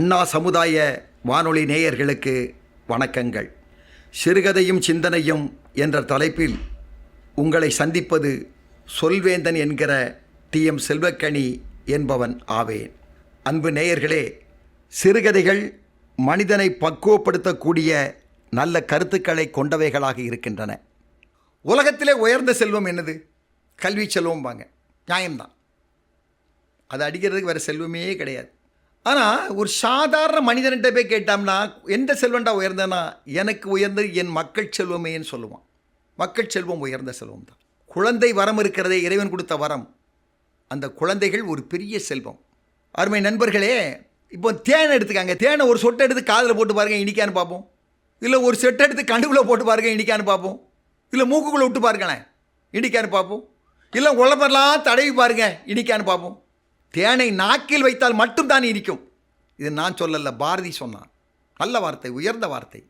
அண்ணா சமுதாய வானொலி நேயர்களுக்கு வணக்கங்கள். சிறுகதையும் சிந்தனையும் என்ற தலைப்பில் உங்களை சந்திப்பது சொல்வேந்தன் என்கிற டி. எம். செல்வக்கணி என்பவன் ஆவேன். அன்பு நேயர்களே சிறுகதைகள் மனிதனை பக்குவப்படுத்தக்கூடிய நல்ல கருத்துக்களை கொண்டவைகளாக இருக்கின்றன. உலகத்திலே உயர்ந்த செல்வம் என்னது? கல்வி செல்வம்பாங்க நியாயம்தான். அது அடிக்கிறதுக்கு வேறு செல்வமே கிடையாது. ஆனால் ஒரு சாதாரண மனிதன்கிட்ட போய் கேட்டோம்னா எந்த செல்வன்டா உயர்ந்தனா எனக்கு உயர்ந்தது என் மக்கள் செல்வமேன்னு சொல்லுவான். மக்கள் செல்வம் உயர்ந்த செல்வம் தான். குழந்தை வரம் இருக்கிறதே இறைவன் கொடுத்த வரம். அந்த குழந்தைகள் ஒரு பெரிய செல்வம். அருமை நண்பர்களே இப்போ தேனை எடுத்துக்காங்க. தேனை ஒரு சொட்டை எடுத்து காதில் போட்டு பாருங்க இனிக்கான்னு பார்ப்போம். இல்லை ஒரு செட்டை எடுத்து கண்டுக்குள்ளே போட்டு பாருங்க இனிக்கான்னு பார்ப்போம். இல்லை மூக்குக்குள்ளே விட்டு பாருங்களேன் இனிக்கான்னு பார்ப்போம். இல்லை உழப்பெல்லாம் தடவி பாருங்க இனிக்கான்னு பார்ப்போம். தேனை நாக்கில் வைத்தால் மட்டும்தான் இருக்கும். இது நான் சொல்லல பாரதி சொன்னான். நல்ல வார்த்தை உயர்ந்த வார்த்தை.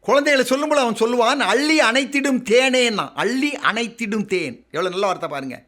குழந்தைகளை சொல்லும்போது அவன் சொல்லுவான் அள்ளி அணைத்திடும் தேனேன்னா அள்ளி அணைத்திடும் தேன். எவ்வளோ நல்ல வார்த்தை பாருங்கள்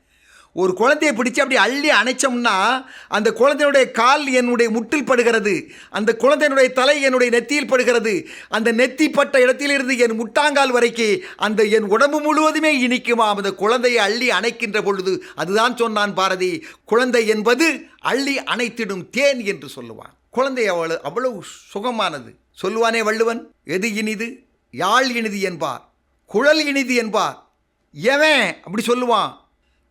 ஒரு குழந்தையை பிடிச்சி அப்படி அள்ளி அணைச்சோம்னா அந்த குழந்தையுடைய கால் என்னுடைய முட்டில் படுகிறது. அந்த குழந்தையினுடைய தலை என்னுடைய நெத்தியில் படுகிறது. அந்த நெத்தி பட்ட இடத்திலிருந்து என் முட்டாங்கால் வரைக்கு அந்த என் உடம்பு முழுவதுமே இனிக்குமாம் அந்த குழந்தையை அள்ளி அணைக்கின்ற பொழுது அதுதான் சொன்னான் பாரதி குழந்தை என்பது அள்ளி அணைத்திடும் தேன் என்று சொல்லுவான். குழந்தை அவ்வளவு அவ்வளவு சுகமானது. சொல்லுவானே வள்ளுவன் எது இனிது? யாழ் இனிது என்பார். குழல் இனிது என்பார். எவன்? அப்படி சொல்லுவான்.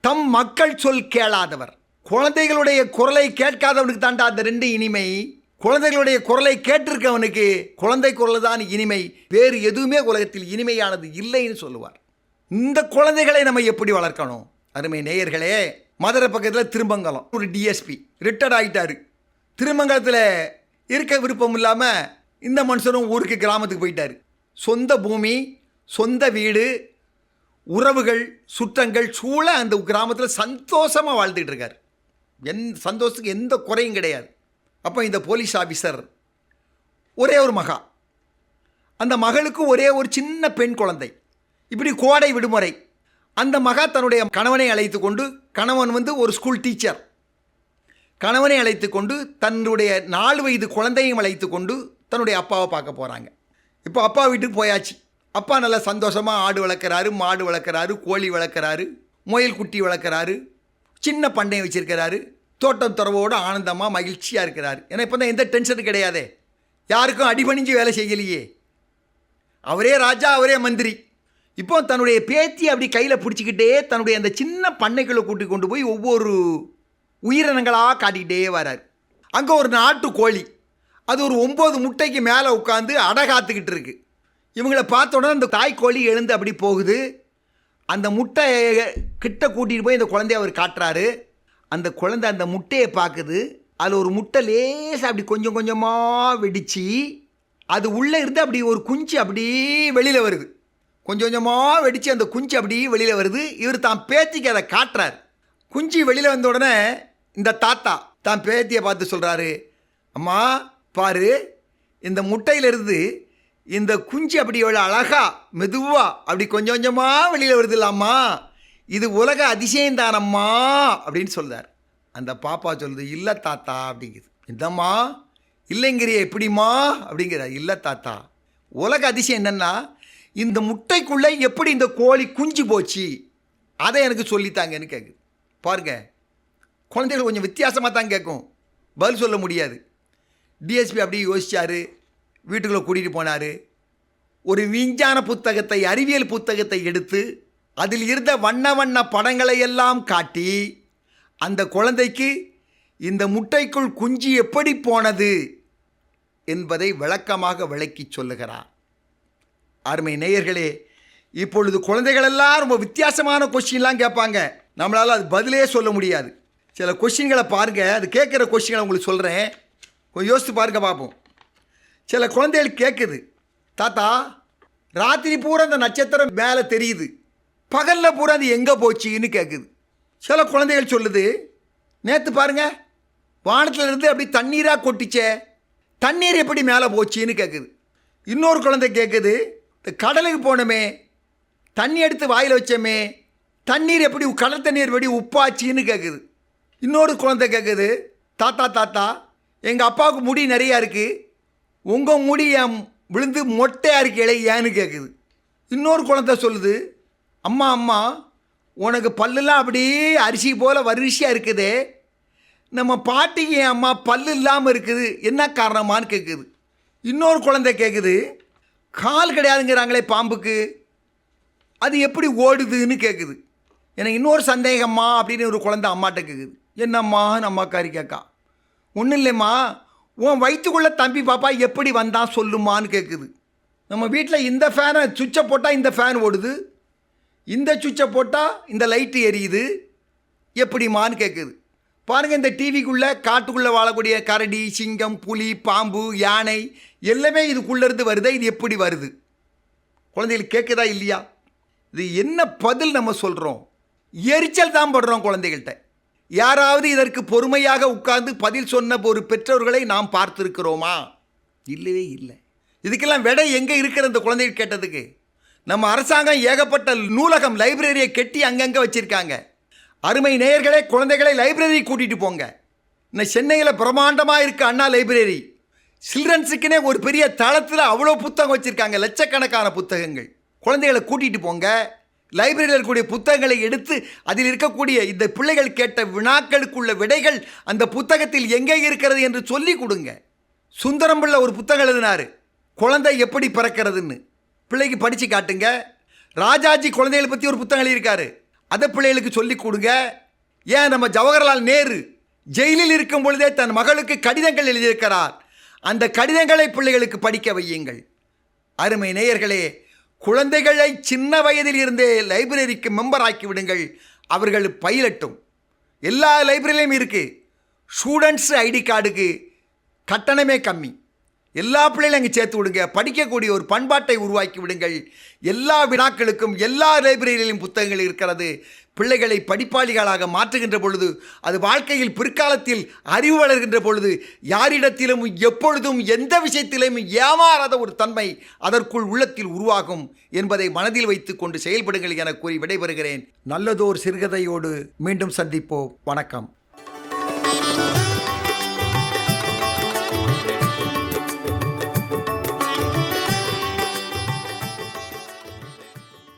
தம் மக்கள் சொல் கேளாதவர். குழந்தைகளுடைய குரலை கேட்காதவனுக்கு தாண்டா அந்த ரெண்டு இனிமை. குழந்தைகளுடைய குரலை கேட்டிருக்கவனுக்கு குழந்தை குரல் தான் இனிமை. வேறு எதுவுமே உலகத்தில் இனிமையானது இல்லைன்னு சொல்லுவார். இந்த குழந்தைகளை நம்ம எப்படி வளர்க்கணும்? அருமை நேயர்களே மதுரை பக்கத்தில் திருமங்கலம் ஒரு டிஎஸ்பி ரிட்டையர்ட் ஆகிட்டாரு திருமங்கலத்தில் இருக்க விருப்பம் இல்லாமல் இந்த மனுஷனும் ஊருக்கு கிராமத்துக்கு போயிட்டார். சொந்த பூமி சொந்த வீடு உறவுகள் சுற்றங்கள் சூழ அந்த கிராமத்தில் சந்தோஷமாக வாழ்ந்துகிட்டு இருக்கார் என் சந்தோஷத்துக்கு எந்த குறையும் கிடையாது. அப்போ இந்த போலீஸ் ஆஃபீஸர் ஒரே ஒரு மகா. அந்த மகளுக்கு ஒரே ஒரு சின்ன பெண் குழந்தை. இப்படி கோடை விடுமுறை. அந்த மகா தன்னுடைய கணவனை அழைத்து கொண்டு கணவன் வந்து ஒரு ஸ்கூல் டீச்சர் கணவனை அழைத்து கொண்டு தன்னுடைய நாலு வயது குழந்தையும் அழைத்து கொண்டு தன்னுடைய அப்பாவை பார்க்க போகிறாங்க இப்போ அப்பா வீட்டுக்கு போயாச்சு. அப்பா நல்லா சந்தோஷமாக ஆடு வளர்க்குறாரு மாடு வளர்க்குறாரு கோழி வளர்க்குறாரு முயல் குட்டி வளர்க்குறாரு சின்ன பண்ணையம் வச்சுருக்கிறாரு தோட்டம் துறவோடு ஆனந்தமாக மகிழ்ச்சியாக இருக்கிறார். ஏன்னா இப்போ தான் எந்த டென்ஷனும் கிடையாதே. யாருக்கும் அடிபணிஞ்சு வேலை செய்யலையே. அவரே ராஜா அவரே மந்திரி. இப்போ தன்னுடைய பேத்தி அப்படி கையில் பிடிச்சிக்கிட்டே தன்னுடைய அந்த சின்ன பண்ணைக்குள்ளே கூட்டி கொண்டு போய் ஒவ்வொரு உயிரினங்களாக காட்டிக்கிட்டே வரார். அங்கே ஒரு நாட்டு கோழி. அது ஒரு ஒம்பது முட்டைக்கு மேலே உட்காந்து அடை காத்துக்கிட்டு இருக்குது இவங்களை பார்த்த உடனே அந்த தாய்க்கோழி எழுந்து அப்படி போகுது. அந்த முட்டை கிட்ட கூட்டிகிட்டு போய் இந்த குழந்தைய அவர் காட்டுறாரு. அந்த குழந்தை அந்த முட்டையை பார்க்குது. அதில் ஒரு முட்டை லேசாக அப்படி கொஞ்சம் கொஞ்சமாக வெடித்து அது உள்ளே இருந்து அப்படி ஒரு குஞ்சு அப்படியே வெளியில் வருது. கொஞ்சம் கொஞ்சமாக வெடித்து அந்த குஞ்சு அப்படியே வெளியில் வருது. இவர் தான் பேத்திக்கு அதை காட்டுறார். குஞ்சு வெளியில் வந்த உடனே இந்த தாத்தா தான் பேத்தியை பார்த்து சொல்கிறாரு அம்மா பாரு இந்த முட்டையிலிருந்து இந்த குஞ்சு அப்படி எவ்வளோ அழகா மெதுவா அப்படி கொஞ்சம் கொஞ்சமாக வெளியில் வருது இல்லாமா இது உலக அதிசயம்தானம்மா அப்படின்னு சொல்கிறார் அந்த பாப்பா சொல்லுது இல்லை தாத்தா அப்படிங்குது. இந்தம்மா இல்லைங்கிறிய எப்படிம்மா? அப்படிங்கிறார். இல்லை தாத்தா உலக அதிசயம் என்னென்னா இந்த முட்டைக்குள்ளே எப்படி இந்த கோழி குஞ்சு போச்சு? அதை எனக்கு சொல்லித்தாங்கன்னு கேட்குது பாருங்க குழந்தைகள் கொஞ்சம் வித்தியாசமாக தான் கேட்கும் பதில் சொல்ல முடியாது. டிஎஸ்பி அப்படியே யோசிச்சார். வீட்டுக்குள்ளே கூட்டிகிட்டு போனார். ஒரு விஞ்ஞான புத்தகத்தை அறிவியல் புத்தகத்தை எடுத்து அதில் இருந்த வண்ண வண்ண படங்களை எல்லாம் காட்டி அந்த குழந்தைக்கு இந்த முட்டைக்குள் குஞ்சு எப்படி போனது என்பதை விளக்கமாக விளக்கிச் சொல்லுகிறார். அருமை நேயர்களே இப்பொழுது குழந்தைகளெல்லாம் ரொம்ப வித்தியாசமான கொஸ்டின்லாம் கேட்பாங்க. நம்மளால் அது பதிலே சொல்ல முடியாது. சில கொஷின்களை பாருங்கள் அது கேட்குற கொஷின்களை உங்களுக்கு சொல்கிறேன் கொஞ்சம் யோசித்து பாருங்க பார்ப்போம் சில குழந்தைகள் கேட்குது தாத்தா ராத்திரி பூரா அந்த நட்சத்திரம் மேலே தெரியுது. பகலில் பூரா அது எங்கே போச்சுன்னு கேட்குது சில குழந்தைகள் சொல்லுது நேற்று பாருங்கள் வானத்துல இருந்து அப்படி தண்ணீராக கொட்டிச்சே. தண்ணீர் எப்படி மேலே போச்சுன்னு கேட்குது இன்னொரு குழந்தை கேட்குது இந்த கடலுக்கு போனோமே தண்ணி எடுத்து வாயில் வச்சோமே தண்ணீர் எப்படி கடல் தண்ணீர் எப்படி உப்பாச்சின்னு கேட்குது இன்னொரு குழந்தை கேட்குது தாத்தா தாத்தா எங்கள் அப்பாவுக்கு முடி நிறையா இருக்குது உங்கள் மூடி என் விழுந்து மொட்டையாக இருக்கீங்களே ஏன்னு கேட்குது இன்னொரு குழந்தை சொல்லுது அம்மா அம்மா உனக்கு பல்லுலாம் அப்படியே அரிசி போல் வரிசையாக இருக்குதே. நம்ம பாட்டிக்கு என் அம்மா பல்லு இல்லாமல் இருக்குது. என்ன காரணமான்னு கேட்குது இன்னொரு குழந்தை கேட்குது கால் கிடையாதுங்கிறாங்களே பாம்புக்கு. அது எப்படி ஓடுதுன்னு கேட்குது எனக்கு இன்னொரு சந்தேகம்மா அப்படின்னு ஒரு குழந்தை அம்மாட்ட கேட்குது என்னம்மான்னு அம்மாக்காரி கேட்கா ஒன்றும் இல்லைம்மா. உன் வயிற்றுக்குள்ளே தம்பி பாப்பா எப்படி வந்தான் சொல்லுமான்னு கேட்குது நம்ம வீட்டில் இந்த ஃபேனை சுவிட்சை போட்டால் இந்த ஃபேன் ஓடுது. இந்த சுவிட்சை போட்டால் இந்த லைட்டு எரியுது. எப்படிமான்னு கேட்குது பாருங்கள் இந்த டிவிக்குள்ளே காட்டுக்குள்ளே வாழக்கூடிய கரடி சிங்கம் புலி பாம்பு யானை எல்லாமே இதுக்குள்ளே இருந்து வருதா? இது எப்படி வருது? குழந்தைகளுக்கு கேட்குதா இல்லையா? இது என்ன பதில் நம்ம சொல்கிறோம் எரிச்சல் தான் படுறோம் குழந்தைகள்கிட்ட. யாராவது இதற்கு பொறுமையாக உட்கார்ந்து பதில் சொன்ன ஒரு பெற்றோர்களை நாம் பார்த்துருக்கிறோமா? இல்லவே இல்லை. இதுக்கெல்லாம் விடை எங்கே இருக்கிற இந்த குழந்தைகள் கேட்டதுக்கு? நம்ம அரசாங்கம் ஏகப்பட்ட நூலகம் லைப்ரரியை கெட்டி அங்கங்கே வச்சுருக்காங்க. அருமை நேயர்களே குழந்தைகளை லைப்ரரி கூட்டிகிட்டு போங்க. இந்த சென்னையில் பிரம்மாண்டமாக இருக்க அண்ணா லைப்ரரி. சில்ட்ரன்ஸுக்குனே ஒரு பெரிய தளத்தில் அவ்வளோ புத்தகம் வச்சுருக்காங்க லட்சக்கணக்கான புத்தகங்கள். குழந்தைகளை கூட்டிகிட்டு போங்க. லைப்ரரியில் இருக்கக்கூடிய புத்தகங்களை எடுத்து அதில் இருக்கக்கூடிய இந்த பிள்ளைகள் கேட்ட வினாக்களுக்குள்ள விடைகள் அந்த புத்தகத்தில் எங்கே இருக்கிறது என்று சொல்லி கொடுங்க. சுந்தரம் பிள்ளை ஒரு புத்தகம் எழுதினாரு. குழந்தை எப்படி பிறக்கிறதுன்னு. பிள்ளைக்கு படித்து காட்டுங்க. ராஜாஜி குழந்தைகளை பற்றி ஒரு புத்தகம் எழுதியிருக்காரு. அதை பிள்ளைகளுக்கு சொல்லி கொடுங்க. ஏன் நம்ம ஜவஹர்லால் நேரு ஜெயிலில் இருக்கும் பொழுதே தன் மகளுக்கு கடிதங்கள் எழுதியிருக்கிறார். அந்த கடிதங்களை பிள்ளைகளுக்கு படிக்க வையுங்கள். அருமை நேயர்களே குழந்தைகளை சின்ன வயதில் இருந்தே லைப்ரரிக்கு மெம்பர் ஆக்கி விடுங்கள். அவர்கள் பயிலட்டும். எல்லா லைப்ரரியிலையும் இருக்குது ஸ்டூடெண்ட்ஸ் ஐடி கார்டுக்கு கட்டணமே கம்மி. எல்லா பிள்ளைகளும் அங்கே சேர்த்து விடுங்க. படிக்கக்கூடிய ஒரு பண்பாட்டை உருவாக்கி விடுங்கள். எல்லா வினாக்களுக்கும் எல்லா லைப்ரரியிலும் புத்தகங்கள் இருக்கிறது. பிள்ளைகளை படிப்பாளிகளாக மாற்றுகின்ற பொழுது அது வாழ்க்கையில் பிற்காலத்தில் அறிவு வளர்கின்ற பொழுது யாரிடத்திலும் எப்பொழுதும் எந்த விஷயத்திலும் ஏமாறாத ஒரு தன்மை அதற்குள் உள்ளத்தில் உருவாகும் என்பதை மனதில் வைத்துக் கொண்டு செயல்படுங்கள் என கூறி விடைபெறுகிறேன். நல்லதோர் சிறுகதையோடு மீண்டும் சந்திப்போம். வணக்கம்.